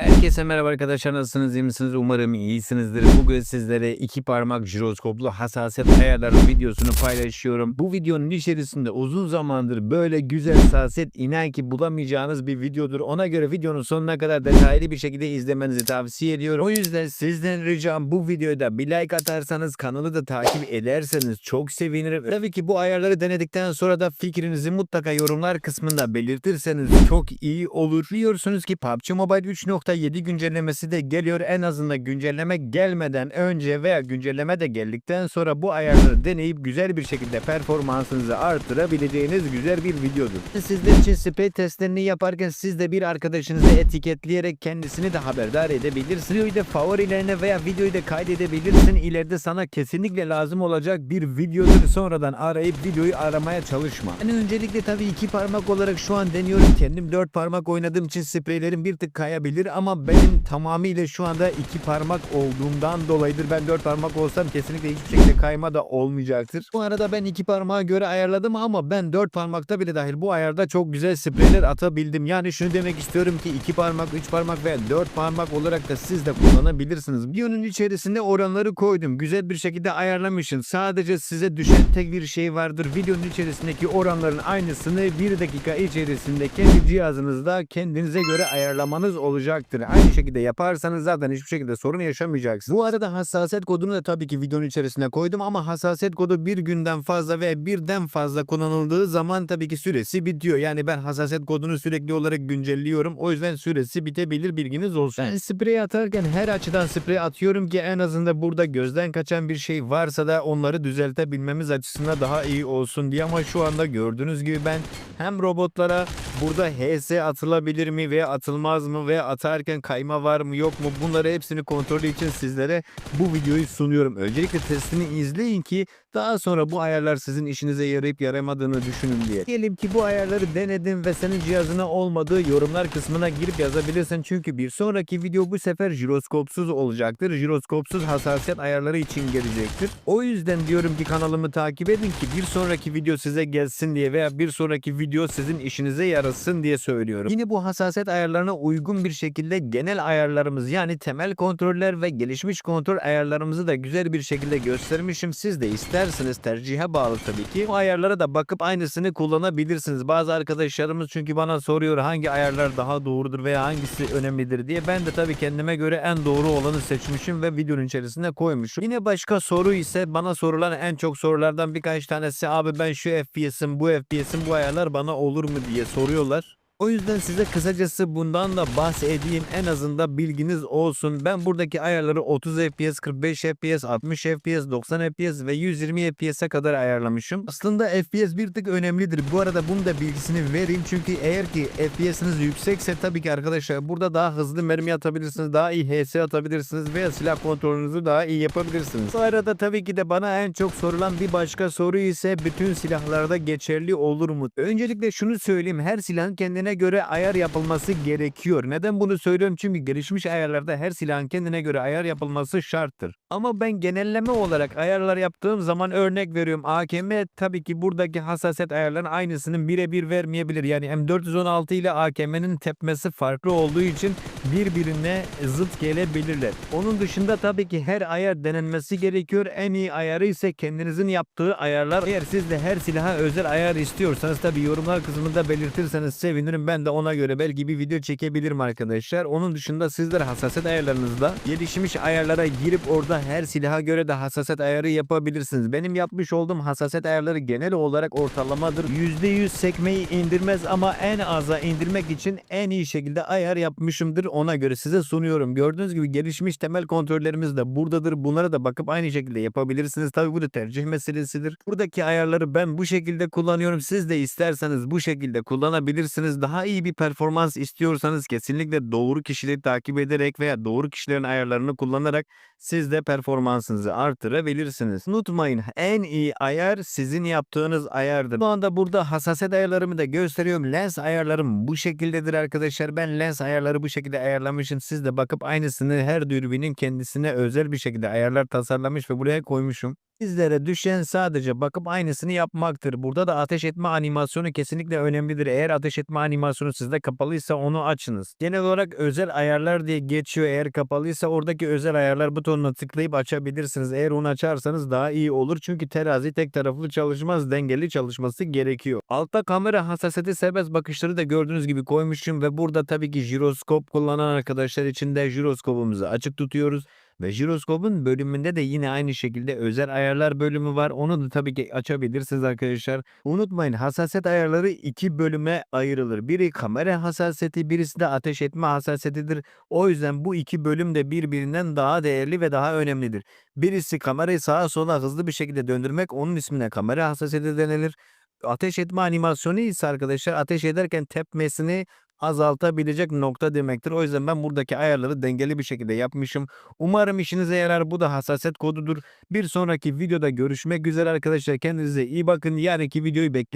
Herkese merhaba arkadaşlar nasılsınız iyi misiniz umarım iyisinizdir. Bugün sizlere iki parmak jiroskoplu hassasiyet ayarları videosunu paylaşıyorum. Bu videonun içerisinde uzun zamandır böyle güzel hassasiyet inan ki bulamayacağınız bir videodur. Ona göre videonun sonuna kadar detaylı bir şekilde izlemenizi tavsiye ediyorum. O yüzden sizden ricam bu videoda bir like atarsanız kanalı da takip ederseniz çok sevinirim. Tabii ki bu ayarları denedikten sonra da fikrinizi mutlaka yorumlar kısmında belirtirseniz çok iyi olur. Biliyorsunuz ki PUBG Mobile 3.7 güncellemesi de geliyor. En azından güncelleme gelmeden önce veya güncelleme de geldikten sonra bu ayarları deneyip güzel bir şekilde performansınızı artırabileceğiniz güzel bir videodur. Sizler için spray testlerini yaparken siz de bir arkadaşınızı etiketleyerek kendisini de haberdar edebilirsiniz. Videoyu da favorilerine veya videoyu da kaydedebilirsin. İleride sana kesinlikle lazım olacak bir videodur. Sonradan arayıp videoyu aramaya çalışma. Yani öncelikle tabii iki parmak olarak şu an deniyorum. Kendim dört parmak oynadığım için spreylerim bir tık kayabilir ama benim tamamıyla şu anda iki parmak olduğumdan dolayıdır. Ben dört parmak olsam kesinlikle hiçbir şekilde kayma da olmayacaktır. Bu arada ben iki parmağa göre ayarladım ama ben dört parmakta bile dahil bu ayarda çok güzel spreyler atabildim. Yani şunu demek istiyorum ki iki parmak, üç parmak veya dört parmak olarak da siz de kullanabilirsiniz. Videonun içerisinde oranları koydum. Güzel bir şekilde ayarlamışım. Sadece size düşen tek bir şey vardır. Videonun içerisindeki oranların aynısını bir dakika içerisinde kendi cihazınızda kendinize göre ayarlamanız olacaktır. Aynı şekilde yaparsanız zaten hiçbir şekilde sorun yaşamayacaksınız. Bu arada hassasiyet kodunu da tabii ki videonun içerisine koydum ama hassasiyet kodu bir günden fazla ve birden fazla kullanıldığı zaman tabii ki süresi bitiyor. Yani ben hassasiyet kodunu sürekli olarak güncelliyorum. O yüzden süresi bitebilir bilginiz olsun. Ben sprey atarken her açıdan sprey atıyorum ki en azından burada gözden kaçan bir şey varsa da onları düzeltebilmemiz açısından daha iyi olsun diye ama şu anda gördüğünüz gibi ben hem robotlara burada HS atılabilir mi veya atılmaz mı veya atarken kayma var mı yok mu bunları hepsini kontrolü için sizlere bu videoyu sunuyorum. Öncelikle testini izleyin ki daha sonra bu ayarlar sizin işinize yarayıp yaramadığını düşünün diye. Diyelim ki bu ayarları denedin ve senin cihazına olmadığı yorumlar kısmına girip yazabilirsin. Çünkü bir sonraki video bu sefer jiroskopsuz olacaktır. Jiroskopsuz hassasiyet ayarları için gelecektir. O yüzden diyorum ki kanalımı takip edin ki bir sonraki video size gelsin diye veya bir sonraki video sizin işinize yarasın diye söylüyorum. Yine bu hassasiyet ayarlarına uygun bir şekilde genel ayarlarımız yani temel kontroller ve gelişmiş kontrol ayarlarımızı da güzel bir şekilde göstermişim. Siz de isterseniz tercihe bağlı tabii ki. Bu ayarlara da bakıp aynısını kullanabilirsiniz. Bazı arkadaşlarımız çünkü bana soruyor hangi ayarlar daha doğrudur veya hangisi önemlidir diye. Ben de tabii kendime göre en doğru olanı seçmişim ve videonun içerisine koymuşum. Yine başka soru ise bana sorulan en çok sorulardan birkaç tanesi abi ben şu FPS'im bu FPS'im bu ayarlar bana olur mu diye soruyorlar. O yüzden size kısacası bundan da bahsedeyim. En azından bilginiz olsun. Ben buradaki ayarları 30 FPS, 45 FPS, 60 FPS, 90 FPS ve 120 FPS'e kadar ayarlamışım. Aslında FPS bir tık önemlidir. Bu arada bunun da bilgisini vereyim. Çünkü eğer ki FPS'iniz yüksekse tabii ki arkadaşlar burada daha hızlı mermi atabilirsiniz. Daha iyi HS atabilirsiniz veya silah kontrolünüzü daha iyi yapabilirsiniz. Bu arada tabii ki de bana en çok sorulan bir başka soru ise bütün silahlarda geçerli olur mu? Öncelikle şunu söyleyeyim. Her silahın kendine göre ayar yapılması gerekiyor. Neden bunu söylüyorum? Çünkü gelişmiş ayarlarda her silahın kendine göre ayar yapılması şarttır. Ama ben genelleme olarak ayarlar yaptığım zaman örnek veriyorum. AKM tabii ki buradaki hassasiyet ayarlarının aynısının birebir vermeyebilir. Yani M416 ile AKM'nin tepmesi farklı olduğu için birbirine zıt gelebilirler. Onun dışında tabii ki her ayar denenmesi gerekiyor. En iyi ayarı ise kendinizin yaptığı ayarlar. Eğer siz de her silaha özel ayar istiyorsanız tabii yorumlar kısmında belirtirseniz sevinirim. Ben de ona göre belki bir video çekebilirim arkadaşlar. Onun dışında sizler hassasiyet ayarlarınızda gelişmiş ayarlara girip orada her silaha göre de hassasiyet ayarı yapabilirsiniz. Benim yapmış olduğum hassasiyet ayarları genel olarak ortalamadır. %100 sekmeyi indirmez ama en aza indirmek için en iyi şekilde ayar yapmışımdır. Ona göre size sunuyorum. Gördüğünüz gibi gelişmiş temel kontrollerimiz de buradadır. Bunlara da bakıp aynı şekilde yapabilirsiniz. Tabii bu da tercih meselesidir. Buradaki ayarları ben bu şekilde kullanıyorum. Siz de isterseniz bu şekilde kullanabilirsiniz. Daha iyi bir performans istiyorsanız kesinlikle doğru kişileri takip ederek veya doğru kişilerin ayarlarını kullanarak siz de performansınızı artırabilirsiniz. Unutmayın en iyi ayar sizin yaptığınız ayardır. Şu anda burada hassasiyet ayarlarımı da gösteriyorum. Lens ayarlarım bu şekildedir arkadaşlar. Ben lens ayarları bu şekilde ayarlamışım. Siz de bakıp aynısını her dürbünün kendisine özel bir şekilde ayarlar tasarlamış ve buraya koymuşum. Bizlere düşen sadece bakıp aynısını yapmaktır. Burada da ateş etme animasyonu kesinlikle önemlidir. Eğer ateş etme animasyonu sizde kapalıysa onu açınız. Genel olarak özel ayarlar diye geçiyor. Eğer kapalıysa oradaki özel ayarlar butonuna tıklayıp açabilirsiniz. Eğer onu açarsanız daha iyi olur. Çünkü terazi tek taraflı çalışmaz. Dengeli çalışması gerekiyor. Altta kamera hassasiyeti serbest bakışları da gördüğünüz gibi koymuşum ve burada tabii ki jiroskop kullanan arkadaşlar için de jiroskopumuzu açık tutuyoruz. Ve jiroskopun bölümünde de yine aynı şekilde özel ayarlar bölümü var. Onu da tabii ki açabilirsiniz arkadaşlar. Unutmayın hassasiyet ayarları iki bölüme ayrılır. Biri kamera hassasiyeti, birisi de ateş etme hassasiyetidir. O yüzden bu iki bölüm de birbirinden daha değerli ve daha önemlidir. Birisi kamerayı sağa sola hızlı bir şekilde döndürmek onun ismine kamera hassasiyeti denilir. Ateş etme animasyonu ise arkadaşlar ateş ederken tepmesini azaltabilecek nokta demektir. O yüzden ben buradaki ayarları dengeli bir şekilde yapmışım. Umarım işinize yarar. Bu da hassasiyet kodudur. Bir sonraki videoda görüşmek üzere arkadaşlar. Kendinize iyi bakın. Yarınki videoyu bekleyin.